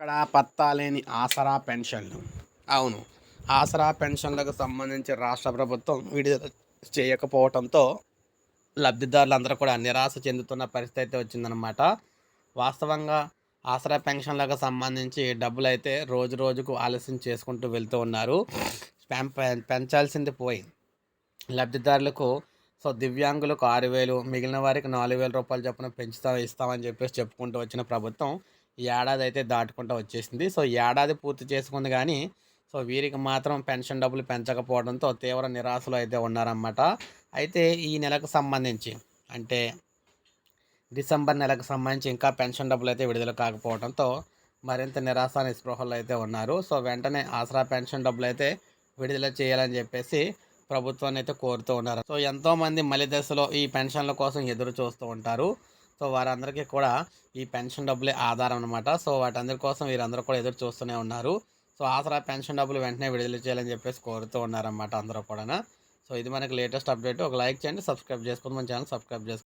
ఇక్కడ పత్తా లేని ఆసరా పెన్షన్లు. అవును. ఆసరా పెన్షన్లకు సంబంధించి రాష్ట్ర ప్రభుత్వం విడుదల చేయకపోవడంతో లబ్ధిదారులందరూ కూడా నిరాశ చెందుతున్న పరిస్థితి అయితే వచ్చిందనమాట వాస్తవంగా ఆసరా పెన్షన్లకు సంబంధించి డబ్బులు అయితే రోజు రోజుకు ఆలస్యం చేసుకుంటూ వెళ్తూ ఉన్నారు. పెంచాల్సింది పోయి. లబ్ధిదారులకు సో దివ్యాంగులకు ఆరు వేలు మిగిలిన వారికి నాలుగు వేల రూపాయలు చొప్పున పెంచుతా ఇస్తామని చెప్పేసి చెప్పుకుంటూ వచ్చిన ప్రభుత్వం ఏడాది అయితే దాటుకుంటూ వచ్చేసింది. సో ఏడాది పూర్తి చేసుకుంది కానీ సో వీరికి మాత్రం పెన్షన్ డబ్బులు పెంచకపోవడంతో తీవ్ర నిరాశలో అయితే ఉన్నారన్నమాట. అయితే ఈ నెలకు సంబంధించి అంటే డిసెంబర్ నెలకు సంబంధించి ఇంకా పెన్షన్ డబ్బులు అయితే విడుదల కాకపోవడంతో మరింత నిరాశ నిస్పృహలు అయితే ఉన్నారు. సో వెంటనే ఆసరా పెన్షన్ డబ్బులు అయితే విడుదల చేయాలని చెప్పేసి ప్రభుత్వాన్ని అయితే కోరుతూ ఉన్నారు. సో ఎంతోమంది మలి దశలో ఈ పెన్షన్ల కోసం ఎదురు చూస్తూ ఉంటారు. సో వారందరికీ కూడా ఈ పెన్షన్ డబ్బులే ఆధారం అనమాట సో వాటందరి కోసం వీరందరూ కూడా ఎదురు చూస్తూనే ఉన్నారు. సో ఆసరా పెన్షన్ డబ్బులు వెంటనే విడుదల చేయాలని చెప్పేసి కోరుతూ ఉన్నారన్నమాట అందరూ కూడా సో ఇది మనకి లేటెస్ట్ అప్డేట్. ఒక లైక్ చేయండి సబ్స్క్రైబ్ చేసుకుని మన ఛానల్ సబ్స్క్రైబ్ చేసుకోండి.